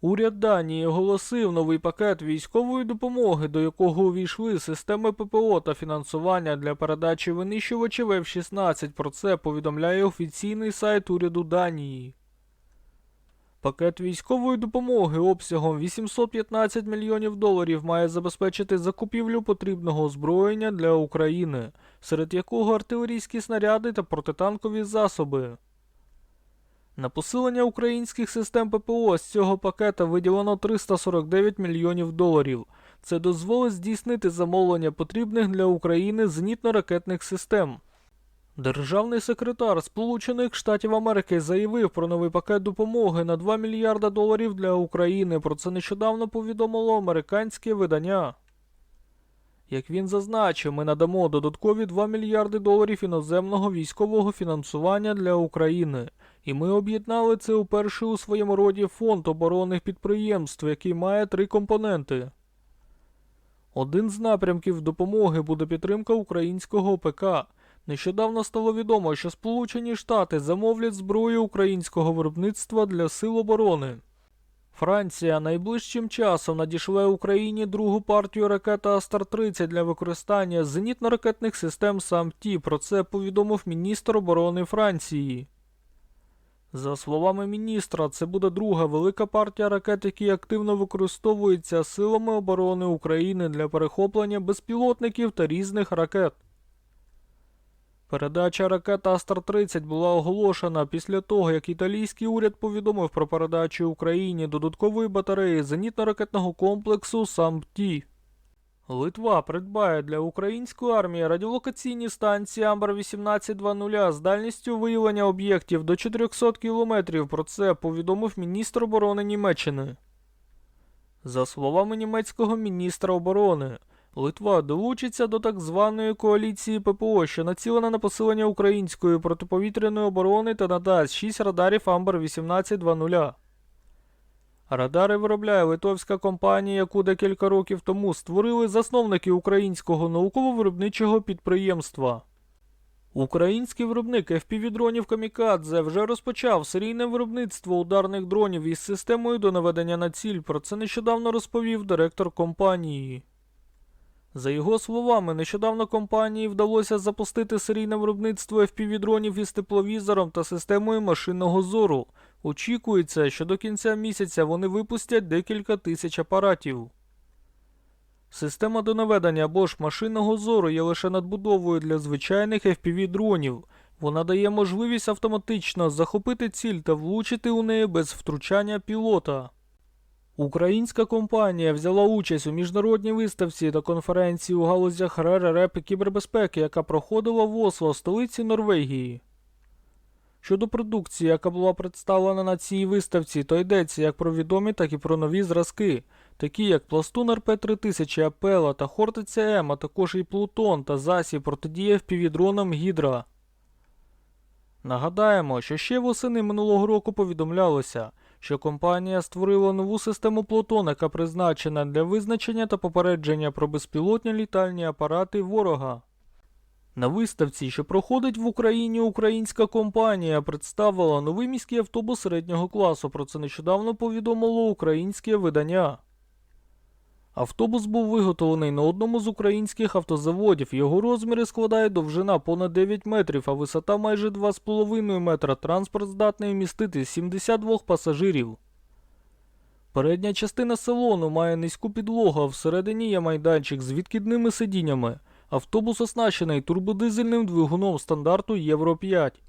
Уряд Данії оголосив новий пакет військової допомоги, до якого увійшли системи ППО та фінансування для передачі винищувачів F-16. Про це повідомляє офіційний сайт уряду Данії. Пакет військової допомоги обсягом 815 мільйонів доларів має забезпечити закупівлю потрібного озброєння для України, серед якого артилерійські снаряди та протитанкові засоби. На посилення українських систем ППО з цього пакета виділено 349 мільйонів доларів. Це дозволить здійснити замовлення потрібних для України зенітно-ракетних систем. Державний секретар Сполучених Штатів Америки заявив про новий пакет допомоги на 2 мільярда доларів для України. Про це нещодавно повідомило американське видання. Як він зазначив, ми надамо додаткові 2 мільярди доларів іноземного військового фінансування для України. І ми об'єднали це уперше у своєму роді фонд оборонних підприємств, який має три компоненти. Один з напрямків допомоги буде підтримка українського ОПК. Нещодавно стало відомо, що Сполучені Штати замовлять зброю українського виробництва для сил оборони. Франція найближчим часом надішле Україні другу партію ракет Астар-30 для використання зенітно-ракетних систем САМТІ. Про це повідомив міністр оборони Франції. За словами міністра, це буде друга велика партія ракет, які активно використовуються силами оборони України для перехоплення безпілотників та різних ракет. Передача ракет Астар-30 була оголошена після того, як італійський уряд повідомив про передачу Україні додаткової батареї зенітно-ракетного комплексу САМТІ. Литва придбає для української армії радіолокаційні станції Амбер 1820 з дальністю виявлення об'єктів до 400 км. Про це повідомив міністр оборони Німеччини. За словами німецького міністра оборони, Литва долучиться до так званої коаліції ППО, що націлена на посилення української протиповітряної оборони та надасть 6 радарів Амбер 1820. Радари виробляє литовська компанія, яку декілька років тому створили засновники українського науково-виробничого підприємства. Український виробник FPV-дронів Камікадзе вже розпочав серійне виробництво ударних дронів із системою до наведення на ціль. Про це нещодавно розповів директор компанії. За його словами, нещодавно компанії вдалося запустити серійне виробництво FPV-дронів із тепловізором та системою машинного зору. Очікується, що до кінця місяця вони випустять декілька тисяч апаратів. Система до наведення або ж машинного зору є лише надбудовою для звичайних FPV-дронів. Вона дає можливість автоматично захопити ціль та влучити у неї без втручання пілота. Українська компанія взяла участь у міжнародній виставці та конференції у галузях РРР і кібербезпеки, яка проходила в Осло, столиці Норвегії. Щодо продукції, яка була представлена на цій виставці, то йдеться як про відомі, так і про нові зразки, такі як Пластун РП-3000 Апела та Хортиця М, а також і Плутон та засіб протидія впівдронам Гідра. Нагадаємо, що ще восени минулого року повідомлялося, що компанія створила нову систему Плутон, яка призначена для визначення та попередження про безпілотні літальні апарати ворога. На виставці, що проходить в Україні, українська компанія представила новий міський автобус середнього класу. Про це нещодавно повідомило українське видання. Автобус був виготовлений на одному з українських автозаводів. Його розміри складають довжина понад 9 метрів, а висота майже 2,5 метра. Транспорт здатний вмістити 72 пасажирів. Передня частина салону має низьку підлогу, а всередині є майданчик з відкидними сидіннями. Автобус оснащений турбодизельним двигуном стандарту Євро 5.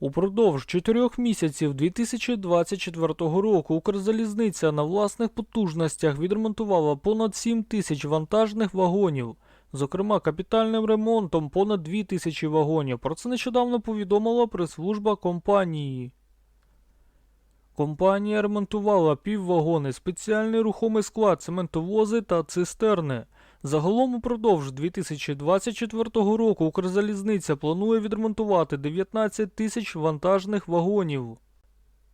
Упродовж чотирьох місяців 2024 року Укрзалізниця на власних потужностях відремонтувала понад 7 тисяч вантажних вагонів, зокрема капітальним ремонтом понад 2 тисячі вагонів. Про це нещодавно повідомила прес-служба компанії. Компанія ремонтувала піввагони, спеціальний рухомий склад, цементовози та цистерни. Загалом упродовж 2024 року Укрзалізниця планує відремонтувати 19 тисяч вантажних вагонів.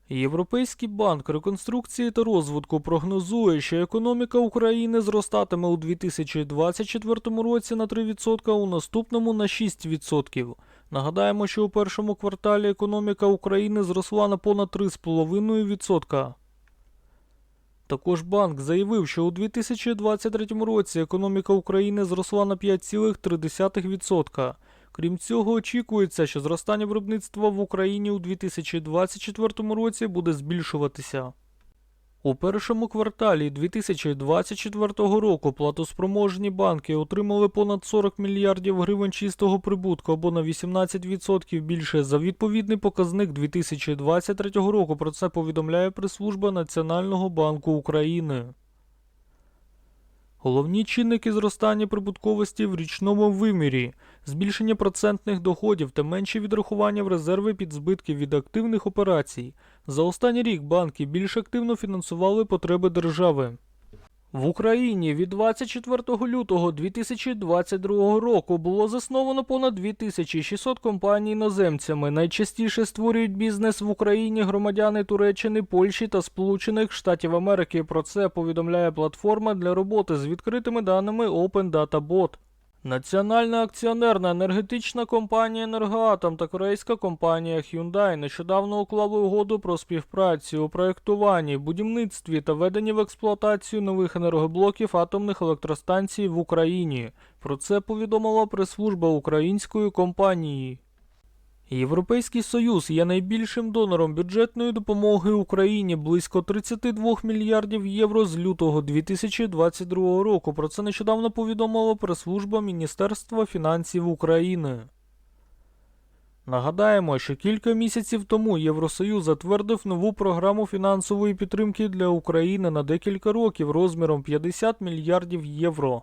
Європейський банк реконструкції та розвитку прогнозує, що економіка України зростатиме у 2024 році на 3%, у наступному на 6%. Нагадаємо, що у першому кварталі економіка України зросла на понад 3,5%. Також банк заявив, що у 2023 році економіка України зросла на 5,3%. Крім цього, очікується, що зростання виробництва в Україні у 2024 році буде збільшуватися. У першому кварталі 2024 року платоспроможні банки отримали понад 40 мільярдів гривень чистого прибутку або на 18% більше за відповідний показник 2023 року. Про це повідомляє прес-служба Національного банку України. Головні чинники зростання прибутковості в річному вимірі, збільшення процентних доходів та менші відрахування в резерви під збитки від активних операцій. За останній рік банки більш активно фінансували потреби держави. В Україні від 24 лютого 2022 року було засновано понад 2600 компаній іноземцями. Найчастіше створюють бізнес в Україні громадяни Туреччини, Польщі та Сполучених Штатів Америки. Про це повідомляє платформа для роботи з відкритими даними Open Data Bot. Національна акціонерна енергетична компанія «Енергоатом» та корейська компанія Hyundai нещодавно уклали угоду про співпрацю у проєктуванні, будівництві та введенні в експлуатацію нових енергоблоків атомних електростанцій в Україні. Про це повідомила прес-служба української компанії. Європейський Союз є найбільшим донором бюджетної допомоги Україні близько 32 мільярдів євро з лютого 2022 року. Про це нещодавно повідомила прес-служба Міністерства фінансів України. Нагадаємо, що кілька місяців тому Євросоюз затвердив нову програму фінансової підтримки для України на декілька років розміром 50 мільярдів євро.